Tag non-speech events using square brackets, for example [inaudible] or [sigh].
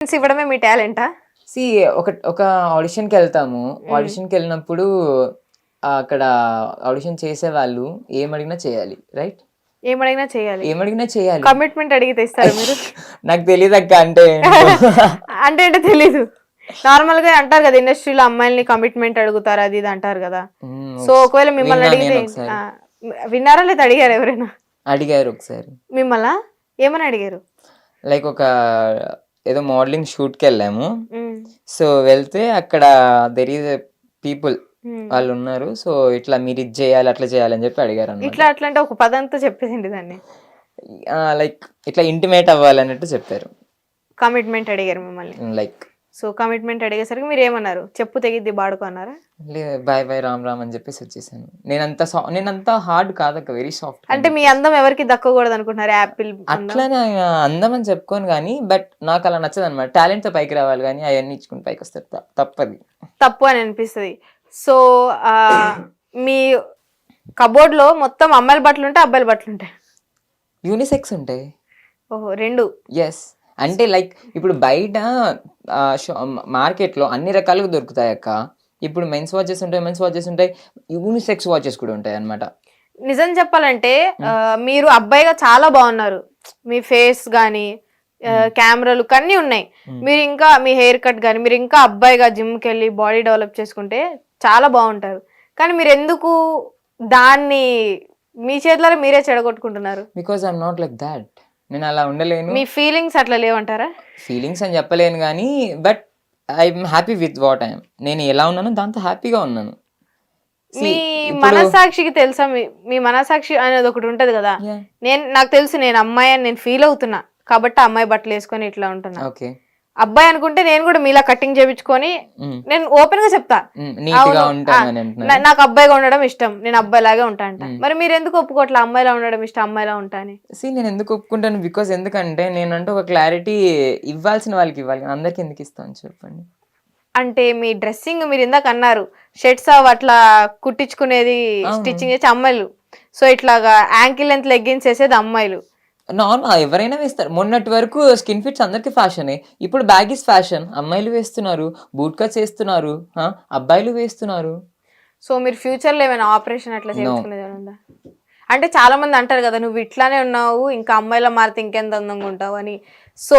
Chance ఇవ్వడమే మీ టాలెంటా? C ఒక ఒక ఆడిషన్కి వెళ్తాము. ఆడిషన్కి వెళ్ళినప్పుడు అక్కడ ఆడిషన్ చేసే వాళ్ళు ఏం అడిగినా చేయాలి రైట్ ఏమడిగినా చేయాలి. ఏం అడిగినా చేయాలి. కమిట్మెంట్ అడిగితే ఇస్తారు మీరు. [laughs] నాకు తెలియదు అక్క అంటే [laughs] అంటే అంటే తెలీదు. నార్మల్గా అంటారు కదా ఇండస్ట్రీలో అమ్మాయిల్ని కమిట్మెంట్ అడుగుతారు అది ఇది అంటారు కదా. సో ఒకవేళ మిమ్మల్ని అడిగితే విన్నారా లేదా అడిగారు ఎవరైనా? అడిగారు ఒకసారి. మిమ్మల్ని? ఏమని అడిగారు? లైక్ ఒక ఏదో మోడలింగ్ షూట్కి వెళ్ళాము. సో వెళ్తే అక్కడ దెర్ ఈజ్ పీపుల్. వాళ్ళు ఉన్నారు సో ఇట్లా మీరు ఇది చేయాలి అట్లా చేయాలి అని చెప్పి అడిగారు ఇట్లా అట్లా అంటే ఒక పదంతో చెప్పేసిండి దాన్ని. లైక్ ఇట్లా ఇంటిమేట్ అవ్వాలన్నట్టు చెప్పారు. కమిట్మెంట్ అడిగారు మిమ్మల్ని. లైక్ సో కమిట్మెంట్ అడిగేసరికి మీరు ఏమన్నారు చెప్పు తెగిద్ది బాడుకో అన్నారా? బాయ్ బాయ్ రామ్ రామ్ అని చెప్పేసి వచ్చేసాను. నేనంత సా నేనంత హార్డ్ కాదక్క వెరీ సాఫ్ట్ అంటే మీ అందం ఎవరికి దక్కకూడదు అనుకుంటున్నారు? యాపిల్ అట్లానే అందం అని చెప్పుకోను కానీ బట్ నాకు అలా నచ్చదు అనమాట టాలెంట్తో పైకి రావాలి కానీ అవన్నీ ఇచ్చుకుని పైకి వస్తారు. తప్పది. తప్పు అని అనిపిస్తుంది. సో మీ కబోర్డ్లో మొత్తం అమ్మాయిల బట్టలు ఉంటాయి అబ్బాయిల బట్టలు ఉంటాయి యూనిసెక్స్ ఉంటాయి. ఓహో రెండు? ఎస్ అంటే లైక్ ఇప్పుడు బయట మార్కెట్లో అన్ని రకాలుగా దొరుకుతాయి అక్క. ఇప్పుడు మెన్స్ వాచెస్ ఉంటాయి మెన్స్ వాచెస్ ఉంటాయి యూనిసెక్స్ వాచెస్ కూడా ఉంటాయి అనమాట నిజం చెప్పాలంటే మీరు అబ్బాయిగా చాలా బాగున్నారు. మీ ఫేస్ గానీ ఆ, కెమెరాలు అన్నీ ఉన్నాయి. మీరు ఇంకా మీ హెయిర్ కట్ కానీ మీరు ఇంకా అబ్బాయిగా జిమ్కి వెళ్ళి బాడీ డెవలప్ చేసుకుంటే చాలా బాగుంటారు. కానీ మీరు ఎందుకు దాన్ని మీ చేతిలో మీరే చెడగొట్టుకుంటున్నారు? Because I'm not like that నేను అలా ఉండలేను. మీ ఫీలింగ్స్ అట్లా లేవంటారా? ఫీలింగ్స్ అని చెప్పలేను కానీ but I'm happy with what I'm నేను ఎలా ఉన్నానో దాంతో హ్యాపీగా ఉన్నాను. మీ మనసాక్షికి తెలుసా? మీ మనసాక్షి అనేది ఒకటి ఉంటది కదా. నేను నాకు తెలుసు నేను అమ్మాయి అని నేను ఫీల్ అవుతున్నా. కాబట్టి అమ్మాయి బట్టలు వేసుకొని ఇట్లా ఉంటున్నా. ఓకే అబ్బాయి అనుకుంటే నేను కూడా మీలా కటింగ్ చేపించుకొని నేను ఓపెన్గా చెప్తా. ఉంటాను నాకు అబ్బాయిగా ఉండడం ఇష్టం. నేను అబ్బాయి లాగే ఉంటా అంట. మరి మీరు ఎందుకు ఒప్పుకోవట్లే? అమ్మాయిలా ఉండడం ఇష్టం అమ్మాయిలా ఉంటా అని. సి నేను ఎందుకు ఒప్పుకుంటాను? బికాస్ ఎందుకంటే నేనంటే ఒక క్లారిటీ ఇవ్వాల్సిన వాళ్ళకి ఇవ్వాలి. అందరికి ఎందుకు ఇస్తాను చెప్పండి. అంటే మీ డ్రెస్సింగ్ మీరు ఇందాక అన్నారు. షర్ట్స్ అవి అట్లా కుట్టించుకునేది స్టిచ్చింగ్ చేసి అమ్మాయిలు. సో ఇట్లాగా యాంకిల్ లెంత్ లెగ్గిన్స్ వేసేది అమ్మాయిలు. నార్మల్ ఎవరైనా వేస్తారు. మొన్నటి వరకు స్కిన్ ఫిట్స్ అందరికి ఫ్యాషనే. ఇప్పుడు బ్యాగీస్ ఫ్యాషన్. అమ్మాయిలు వేస్తున్నారు బూట్ కట్స్ వేస్తున్నారు అబ్బాయిలు వేస్తున్నారు. సో మీరు ఫ్యూచర్లో ఏమైనా ఆపరేషన్ అట్లా ఉందా? అంటే చాలా మంది అంటారు కదా నువ్వు ఇట్లానే ఉన్నావు ఇంకా అమ్మాయిలా మారితే ఇంకెంత అందంగా ఉంటావు అని. సో